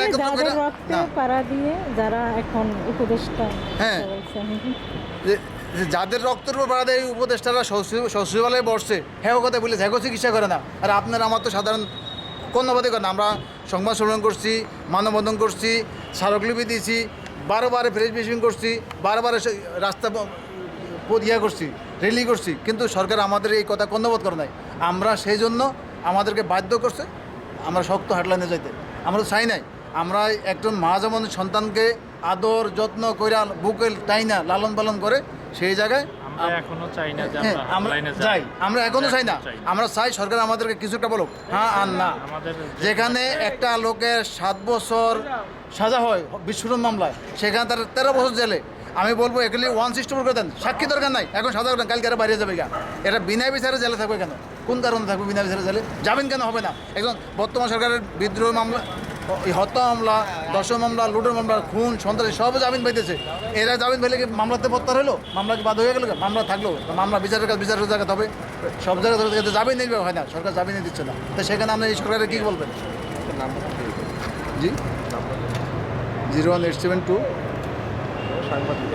একত্র যাদের করে- রক্তে পাড়া দিয়ে যারা এখন উপদেষ্টা হ্যাঁ। যাদের রক্তের উপর বাড়া দেয় উপদেষ্টারা সচিব- সচিবালয়ে বসছে হ্যাঁ কথা বলে হ্যাঁ চিকিৎসা করে না। আর আপনার আমার তো সাধারণ কন্যাবাদী করেন আমরা সংবাদ সম্মেলন করছি মানববন্ধন করছি স্মারকলিপি দিয়েছি বারো বারে ফ্রেশ মিশিং করছি বারো বারে রাস্তা ইয়া করছি রেলি করছি। কিন্তু সরকার আমাদের এই কথা কন্যবোধ করে নাই। আমরা সেই জন্য আমাদেরকে বাধ্য করছে আমরা শক্ত হাটলাইনে যাইতে। আমরা তো চাই নাই। আমরা একজন মা যেমন সন্তানকে আদর যত্ন কইরা বুকেল টাইনা লালন পালন করে সেই জায়গায় আমরা এখনও চাই না হ্যাঁ, আমরা এখনও চাই না। আমরা চাই সরকার আমাদেরকে কিছুটা বলুক। হ্যাঁ আর না। যেখানে একটা লোকের সাত বছর সাজা হয় বিস্ফোরণ মামলায় সেখানে তার তেরো বছর জেলে। আমি বলব এগুলি ওয়ান সিস্টেম করে দেন। সাক্ষী দরকার নাই। এখন সাজা কালকে এরা বাইরে যাবে গা। এটা বিনা বিচারে জেলে থাকবে কেন? কোন কারণে থাকবে বিনা বিচারে জেলে? যাবেন কেন? হবে না। একজন বর্তমান সরকারের বিদ্রোহ মামলা হত্যা মামলা দর্শন মামলা লুটের মামলা খুন সন্ত্রাসী সব জামিন পাইতেছে এরা জামিন পাইলে কি মামলাতে প্রত্যাহার হলো মামলা কি বাদ হয়ে গেল? মামলা থাকল মামলা বিচারের কাছে বিচারের জায়গা হবে। সব জায়গায় ধরে জামিন নিবে হয় না সরকার জামিনে দিচ্ছে না। তো সেখানে আপনি এই সরকারের কী বলবেন? জি? Zero one eight seven two. সাংবাদিক